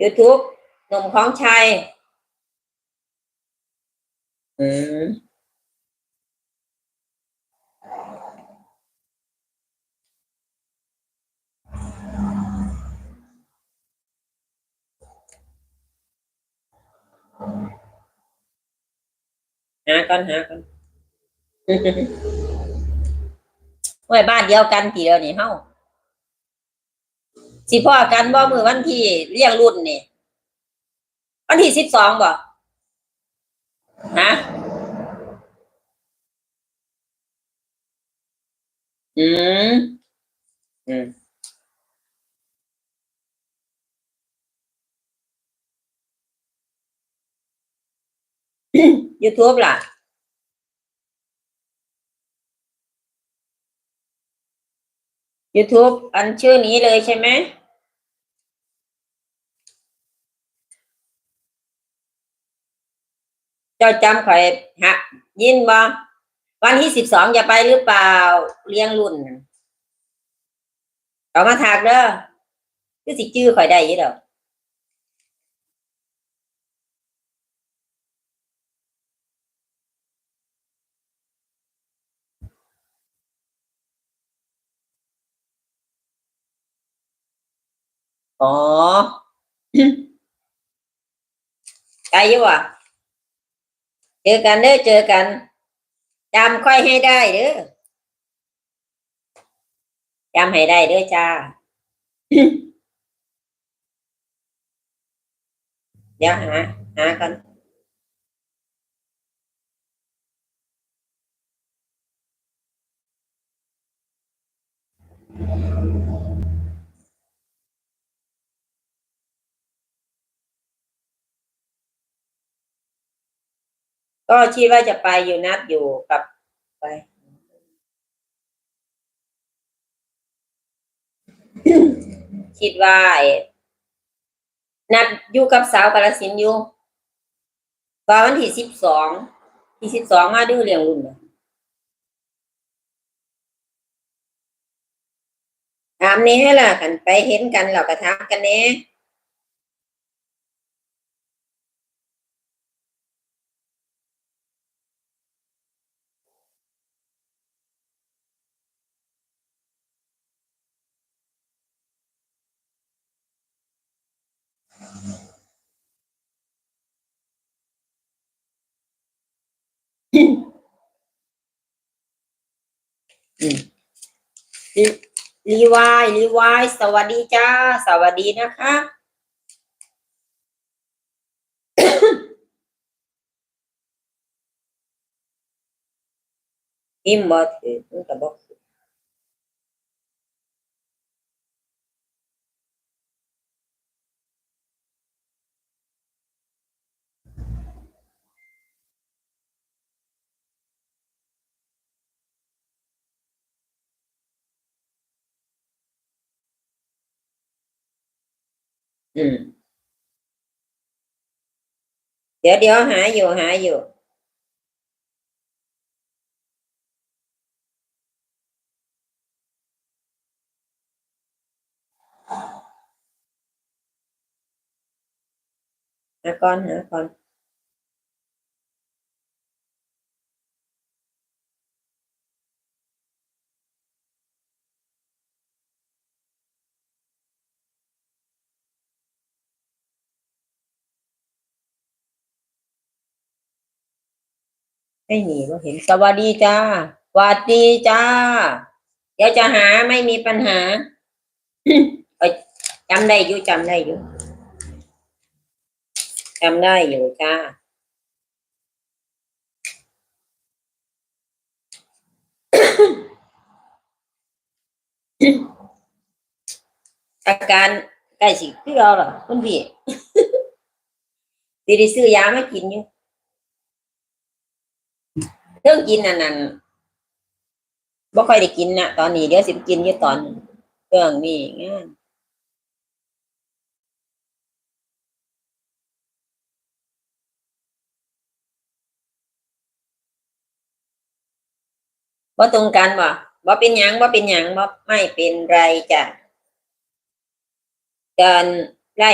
YouTube หนุ่มของชัย อืม หาก่อนหาก่อนไว้บ้านเดียวกันทีเดียวนี่เฮา สิพ่อกันบ่มือวันที่เลี้ยงรุ่นนี่วันที่สิบสองบ่ฮะอืมอืม YouTube ล่ะ YouTube อันชื่อนี้เลยใช่ไหม จ้าจำข่อยฮะ ยินบ่วันที่สิบสองจะไปหรือเปล่าเลี้ยงรุ่นเอามาถากเด้อคือสิจื้อข่อยได้อยี่ดอกอ๋อไกลอยู่ว่ะ เจอกันเด้อเจอกันจำค่อยให้ได้เด้อจำให้ได้เด้อจ้า เดี๋ยวหาหากัน ก็คิดว่าจะไปอยู่นัดอยู่กับไป คิดว่านัดอยู่กับสาวกาลสินธุ์อยู่ว่าวันที่สิบสองที่สิบสองมาดูเรียงรุ่นถามนี้ล่ะกันไปเห็นกันเราก็ถามกันแหน่ รีวายรีวายสวัสดีจ้า สวัสดีนะคะพิมบอถือมันก็บอก อืมเดี๋ยวเดี๋ยวหาอยู่หาอยู่หนหาก่อนไม่มีก็เห็นสวัสดีจ้าสวัสดีจ้า เดี๋ยวจะหาไม่มีปัญหาจำได้อยู่จำได้อยู่จำได้อยู่จ้าอาการใกล้สิคือเราเหรอคุณพี่สิด้ซื้อยามากินอยู่ เรื่องกินอันนั้นบ่ค่อยได้กินนะตอนนี้เดี๋ยวสิกินอยู่ตอนเรื่องนี้งานบ่ตรงกันบ่บ่เป็นหยังบ่เป็นหยังบ่ไม่เป็นไรจ้ะการไล่